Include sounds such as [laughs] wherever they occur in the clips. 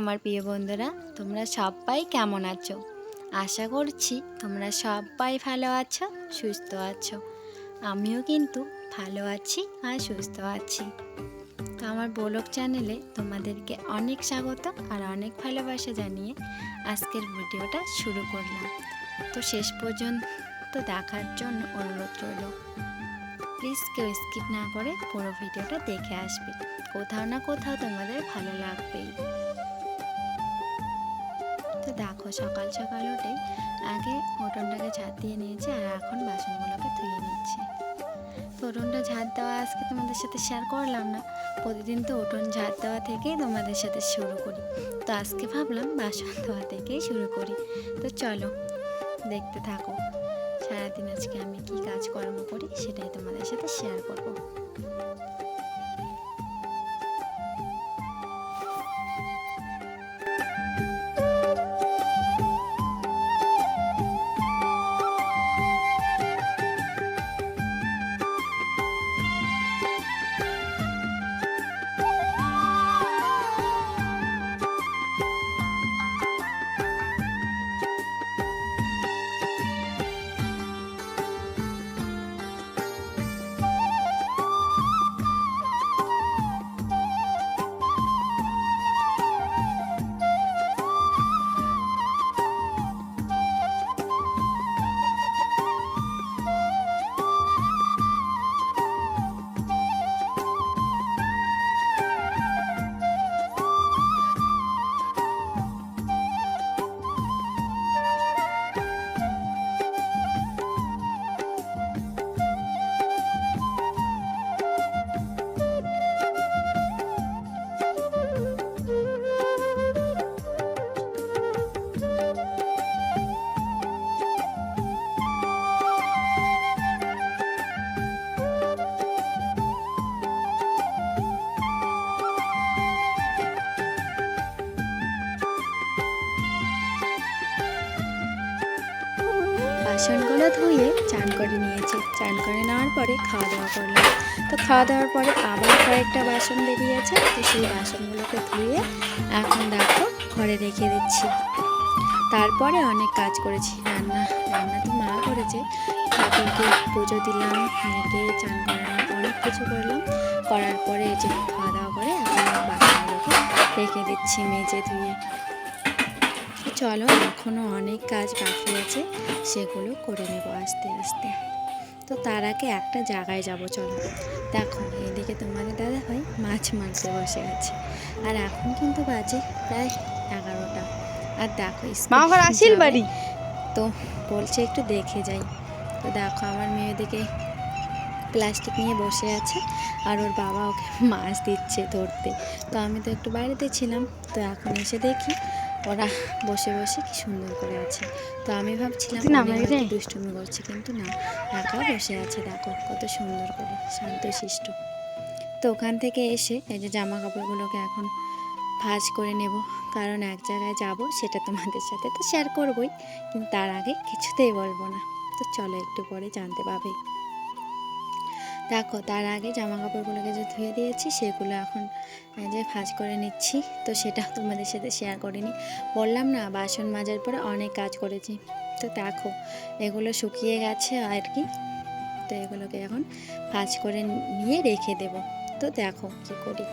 আমার প্রিয় বন্ধুরা, তোমরা সবাই কেমন আছো? আশা করছি তোমরা সবাই ভালো আছো, সুস্থ আছো। আমিও কিন্তু ভালো আছি আর সুস্থ আছি। তো আমার ব্লগ চ্যানেলে তোমাদেরকে অনেক স্বাগত আর অনেক ভালোবাসা জানিয়ে আজকের ভিডিওটা শুরু করলাম। তো শেষ পর্যন্ত দেখার জন্য অনুরোধ রইল। প্লিজ কেউ স্কিপ না করে পুরো ভিডিওটা দেখে আসবে। কোথাও না কোথাও তোমাদের ভালো লাগবেই। দেখো, সকাল সকাল উঠে আগে উঠোনটাকে ঝাঁট দিয়ে নিয়েছি আর এখন বাসনগুলোকে ধুয়ে নিচ্ছি। তো ঝাঁট দেওয়া আজকে তোমাদের সাথে শেয়ার করলাম না। প্রতিদিন তো উঠোন ঝাঁট দেওয়া থেকেই তোমাদের সাথে শুরু করি। তো আজকে ভাবলাম বাসন ধোয়া থেকেই শুরু করি। তো চলো, দেখতে থাকো। সারাদিন আজকে আমি কি কাজকর্ম করি সেটাই তোমাদের সাথে শেয়ার করব। বাসনগুলো ধুয়ে চান করে নিয়েছি। চান করে নেওয়ার পরে খাওয়া দাওয়া করলাম। তো খাওয়া দাওয়ার পরে আবার কয়েকটা বাসন বেরিয়েছে। তো সেই বাসনগুলোকে ধুয়ে এখন দেখো ঘরে রেখে দিচ্ছি। তারপরে অনেক কাজ করেছি। রান্না রান্না তো মা করেছে। ঠাকুরকে পুজো দিলাম, মেয়েকে চান করালাম অনেক কিছু করলাম। করার পরে যে খাওয়া দাওয়া করে এখন বাসনগুলোকে রেখে দিচ্ছি মেজে ধুয়ে। চলো এখনও অনেক কাজ বাকি আছে সেগুলো করে নেব আস্তে আস্তে। তো তার আগে একটা জায়গায় যাব চলো। দেখো এদিকে তোমাদের দাদা ভাই মাছ মারতে বসে আছে। আর এখন কিন্তু বাজে প্রায় এগারোটা। আর দেখো স্কুল আসিল বাড়ি? তো বলছে একটু দেখে যাই। তো দেখো আমার মেয়ে ওদিকে প্লাস্টিক নিয়ে বসে আছে আর ওর বাবা ওকে মাছ দিচ্ছে ধরতে। তো আমি তো একটু বাড়িতে ছিলাম তো এখন এসে দেখি ওরা বসে বসে কি সুন্দর করে আছে। তো আমি ভাবছিলাম। দুষ্টুমি করছে কিন্তু না। একা বসে আছে দেখো কত সুন্দর করে শান্ত শান্তশিষ্ট তো ওখান থেকে এসে এই যে জামা কাপড়গুলোকে এখন ভাঁজ করে নেব। কারণ এক জায়গায় যাব সেটা তোমাদের সাথে তো শেয়ার করবই কিন্তু তার আগে কিছুতেই বলব না। তো চলো একটু পরে জানতে পাবে। দেখো, তার আগে জামা কাপড়গুলোকে যে ধুয়ে দিয়েছি, সেগুলো এখন যে ভাঁজ করে নিচ্ছি, তো সেটাও তোমাদের সাথে শেয়ার করিনি। বললাম না, বাসন মাজার পরে অনেক কাজ করেছি। তো দেখো, এগুলো শুকিয়ে গেছে আর কি। তো এগুলোকে এখন ভাঁজ করে নিয়ে রেখে দেব। তো দেখো কি করি।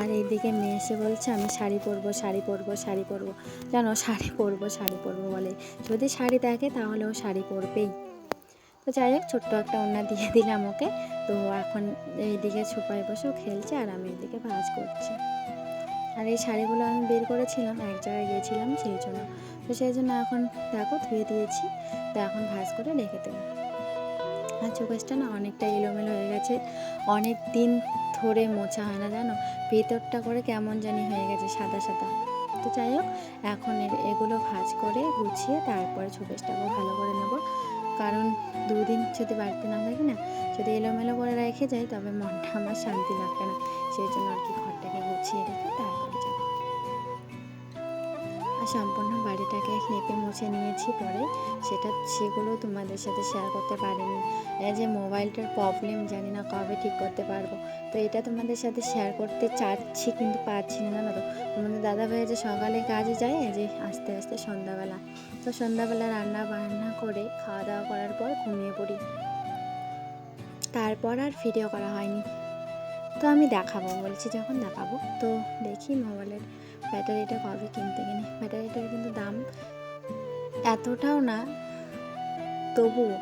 আর এইদিকে মেয়ে এসে বলছে, আমি শাড়ি পরবো শাড়ি পরবো শাড়ি পরবো। জানো, শাড়ি পরবো শাড়ি পরবো বলে। যদি শাড়ি দেখে, তাহলে ও শাড়ি পরবেই। তো যাই হোক, ছোট্ট একটা ওড়না দিয়ে [laughs] দিলাম ওকে। তো এখন এইদিকে ছোপায় বসেও খেলছে আর আমি এদিকে ভাজ করছি। আর এই শাড়িগুলো আমি বের করেছিলাম, এক জায়গায় গিয়েছিলাম সেই জন্য। তো সেই জন্য এখন দেখো, ধুয়ে দিয়েছি। তো এখন ভাজ করে রেখে দেবো। আর চোখেসটা না অনেকটা এলোমেলো হয়ে গেছে। অনেক দিন ধরে মোছা হয় না, জানো? ভেতরটা করে কেমন জানি হয়ে গেছে সাদা সাদা। তো যাই হোক, এখন এর- এগুলো ভাজ করে গুছিয়ে তারপরে চোখেসটাকেও ভালো করে নেব। কারণ দুদিন যদি বাড়িতে না থাকি না, যদি এলোমেলো করে রেখে যাই, তবে মনটা আমার শান্তি লাগবে না। সেই জন্য আর কি ঘরটাকে গুছিয়ে রেখে সম্পূর্ণ বাড়িটাকে লেপে মুছে নিয়েছি পরে সেটা সেগুলো তোমাদের সাথে শেয়ার করতে পারিনি। এই যে মোবাইলটার প্রবলেম জানি না কবে ঠিক করতে পারব। তো এটা তোমাদের সাথে শেয়ার করতে চাচ্ছি কিন্তু পারছি না, জানো তো? তোমাদের দাদা ভাই যে সকালে কাজে যায় যে আস্তে আস্তে সন্ধ্যাবেলা। তো সন্ধ্যাবেলা রান্না বান্না করে খাওয়া দাওয়া করার পর ঘুমিয়ে পড়ি। তারপর আর ভিডিও করা হয়নি। তো আমি দেখাবো, বলছি যখন দেখাবো। তো দেখি মোবাইলের ব্যাটারিটা কবে কিনতে কিনি ব্যাটারিটার কিন্তু দাম এতটাও না, তবুও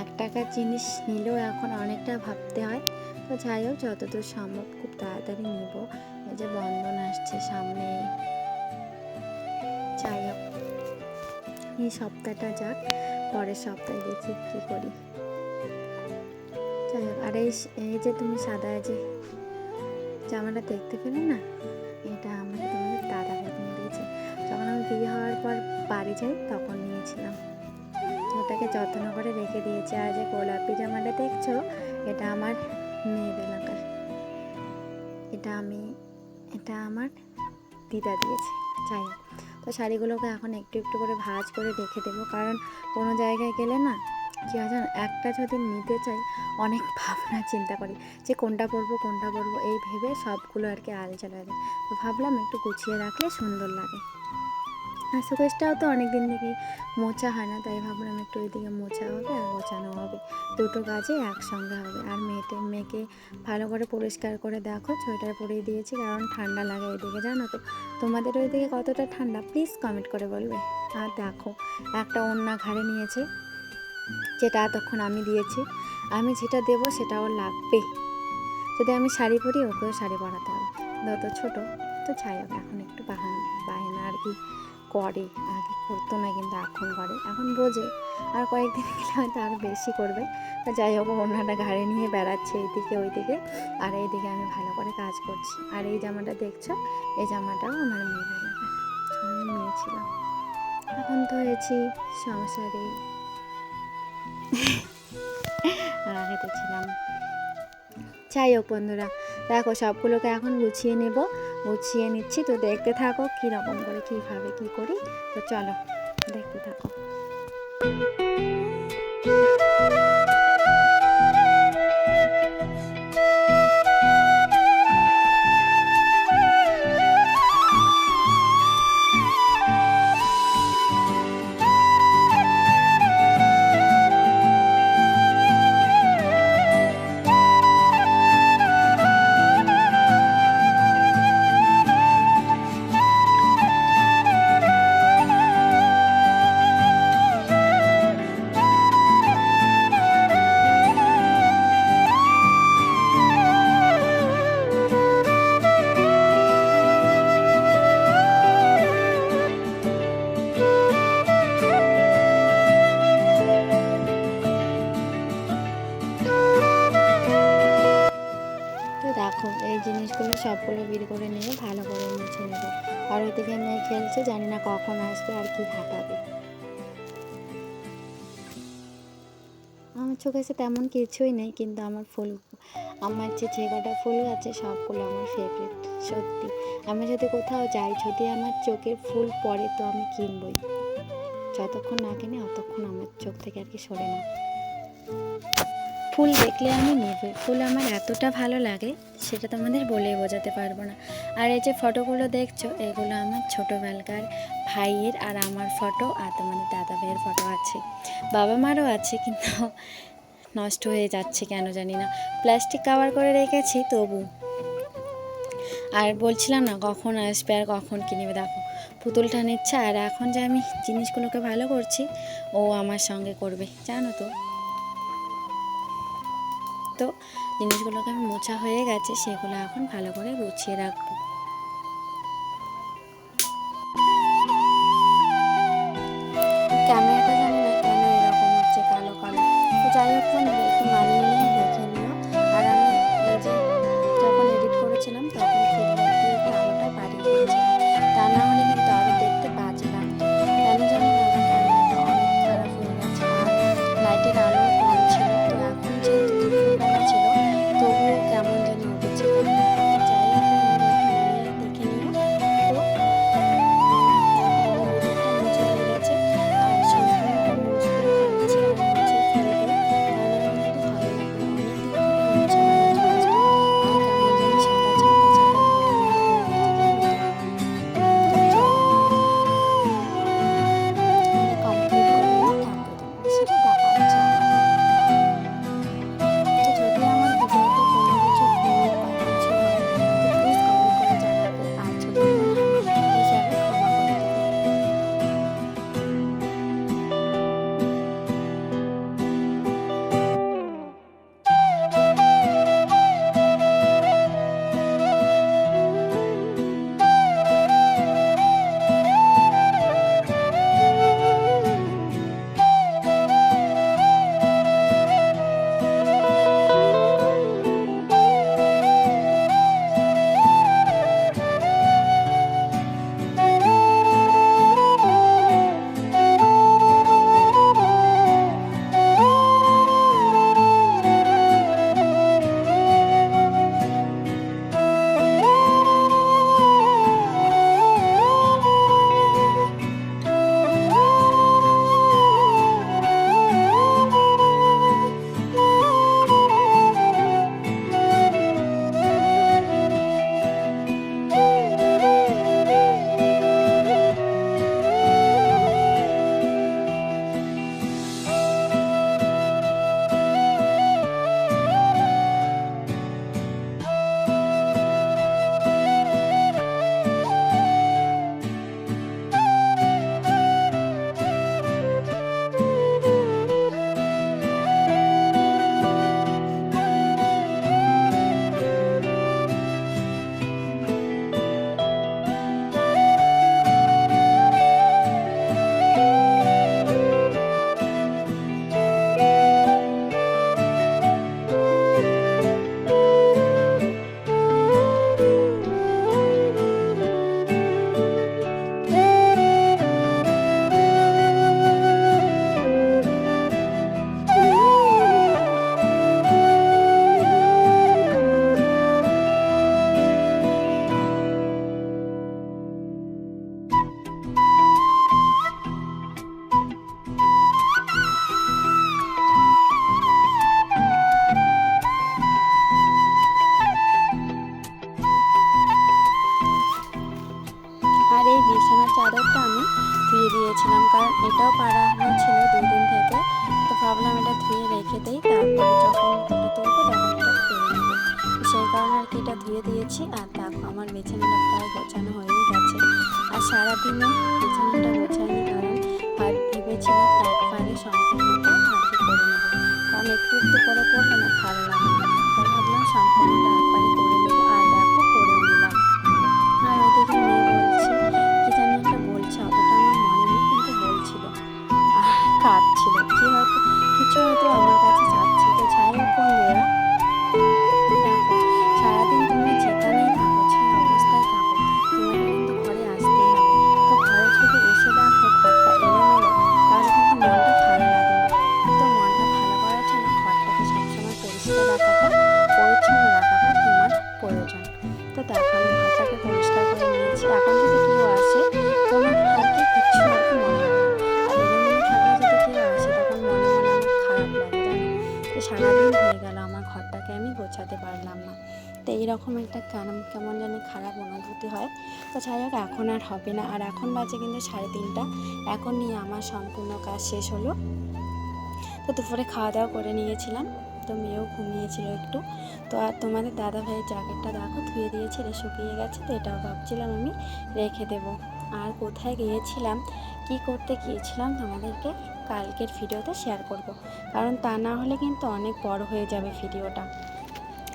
এক টাকার জিনিস নিলেও এখন অনেকটা ভাবতে হয়। তো যাই হোক, যতদূর সম্ভব খুব তাড়াতাড়ি নিব। যে বন্ধন আসছে সামনে। যাই হোক, এই সপ্তাহটা যাক, পরের সপ্তাহে দেখি কী করি। যাই হোক, আর এই যে তুমি সাদা যে জামাটা দেখতে পেলে না, এটা যাই তখন নিয়েছিলাম। ওটাকে যত্ন করে রেখে দিয়েছে। আর যে গোলাপি জামাটা দেখছ, এটা আমার মেয়ের এলাকার। এটা আমি, এটা আমার দিদা দিয়েছে। হোক, তো শাড়িগুলোকে এখন একটু একটু করে ভাঁজ করে রেখে দেবো। কারণ কোনো জায়গায় গেলে না, কী হয় জানো, একটা যদি নিতে চাই, অনেক ভাবনা, চিন্তা করি যে কোনটা পরবো কোনটা পরবো, এই ভেবে সবগুলো আর কি আল চলে যায়। তো ভাবলাম একটু গুছিয়ে রাখলে সুন্দর লাগে। আর সুকেশটাও তো অনেক দিন থেকেই মোচা হয় না, তাই ভাবলাম একটু ওইদিকে মোচা হবে আর গোছানো হবে। দুটো কাজে একসঙ্গে হবে। আর মেয়েতে মেয়েকে ভালো করে পরিষ্কার করে দেখো, সোয়েটার পরিয়ে দিয়েছি, কারণ ঠান্ডা লাগে এদিকে, জানো তো? তোমাদের ওইদিকে কতটা ঠান্ডা? প্লিজ কমেন্ট করে বলবে। আর দেখো, একটা অন্যা ঘাড়ে নিয়েছে, যেটা এতক্ষণ আমি দিয়েছি। আমি যেটা দেবো সেটা ওর লাগবে। যদি আমি শাড়ি পরি, ওকেও শাড়ি পরাতে হবে। যত ছোটো, তো চাই হোক এখন একটু বাহানা বাহানা আর কি। করে আগে করতো না কিন্তু এখন করে। এখন বোঝে, আর কয়েকদিন গেলে হয়তো আরও বেশি করবে। যাই হোক ওনাটা ঘাড়ে নিয়ে বেড়াচ্ছে এইদিকে ওইদিকে, আর এইদিকে আমি ভালো করে কাজ করছি। আর এই জামাটা দেখছ? এই জামাটাও আমার মেয়ের এলাকা আমি মেয়ে ছিলাম এখন তো হয়েছি সংসারে। আর আগে তো ছিলাম। যাই হোক বন্ধুরা, দেখো সবগুলোকে এখন গুছিয়ে নেব। গুছিয়ে নিচ্ছি। তো দেখতে থাকো কীরকম করে কীভাবে কী করি? তো চলো দেখতে থাকো। আর ওইদিকে মেয়ে খেলছে, জানি না কখন আসবে আর কি হাঁটাবে আমার চোখে তেমন কিছুই নেই, কিন্তু আমার ফুল, আমার যে যে কটা ফুল আছে, সবগুলো আমার ফেভারিট সত্যি। আমি যদি কোথাও যাই, যদি আমার চোখের ফুল পড়ে, তো আমি কিনবই। যতক্ষণ না কিনি, অতক্ষণ আমার চোখ থেকে আর কি সরে না। ফুল দেখলে আমি নেবে ফুল আমার এতটা ভালো লাগে, সেটা তোমাদের বলে বোঝাতে পারব না। আর এই যে ফটোগুলো দেখছ, এগুলো আমার ছোটোবেলকার ভাইয়ের আর আমার ফটো আর তোমাদের দাদা ভাইয়ের ফটো আছে। বাবা মারও আছে, কিন্তু নষ্ট হয়ে যাচ্ছে কেন জানি না। প্লাস্টিক কাভার করে রেখেছি, তবু। আর বলছিলাম না, কখন আসবে আর কখন কিনবে দেখো। পুতুলটা নিচ্ছে আর এখন যে আমি জিনিসগুলোকে ভালো করছি, ও আমার সঙ্গে করবে, জানো তো। তো জিনিসগুলোকে আমি মোছা হয়ে গেছে সেগুলো এখন ভালো করে গুছিয়ে রাখব। দিয়েছিলাম, কারণ এটাও পাড়ানো ছিল দুই দিন থেকে। তো ভাবলাম এটা ধুয়ে রেখে দিই, তারপরে যখন এটা তুলবো তখন এটা করে নেব। সেই কারণে আর কি এটা ধুয়ে দিয়েছি, আর দেখো আমার বিছানাটা প্রায় গোছানো হয়েই গেছে। আর সারাদিনে বিছানাটা গোছাইনি, কারণ আর ভেবেছিলাম একবারে সম্পূর্ণটা আর কি করে নেব। কারণ একটু একটু করে করলে না ভালো লাগে। তাই ভাবলাম সম্পূর্ণটা একবারে করে নেব, আর দেখো করেও নিলাম। আর ওইদিকে নিয়েছি এখন যদি কেউ আসে তোমার আর মনে যদি কেউ আসে, তখন মনে আমার খারাপ তো সারাদিন হয়ে গেল, আমার ঘরটাকে আমি গোছাতে পারলাম না। তো এইরকম একটা কেমন কেমন জানি খারাপ অনুভূতি হয়। তো যাই হোক, এখন আর হবে না। আর এখন বাজে কিন্তু সাড়ে তিনটা। এখন নিয়ে আমার সম্পূর্ণ কাজ শেষ হলো। তো দুপুরে খাওয়া দাওয়া করে নিয়েছিলাম। তো মেয়েও ঘুমিয়েছিল একটু। তো আর তোমাদের দাদা ভাইয়ের জ্যাকেটটা দেখো, ধুয়ে দিয়েছে রে শুকিয়ে গেছে, তো এটাও ভাবছিলাম আমি রেখে দেবো। আর কোথায় গিয়েছিলাম, কি করতে গিয়েছিলাম তোমাদেরকে কালকের ভিডিওতে শেয়ার করব। কারণ তা না হলে কিন্তু অনেক বড় হয়ে যাবে ভিডিওটা।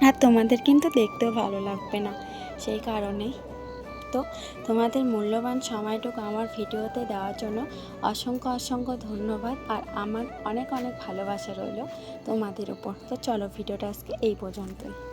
আর তোমাদের কিন্তু দেখতেও ভালো লাগবে না, সেই কারণেই। তো তোমাদের মূল্যবান সময়টুকু আমার ভিডিওতে দেওয়ার জন্য অসংখ্য অসংখ্য ধন্যবাদ আর আমার অনেক অনেক ভালোবাসা রইল তোমাদের উপর। তো চলো ভিডিওটা আজকে এই পর্যন্তই।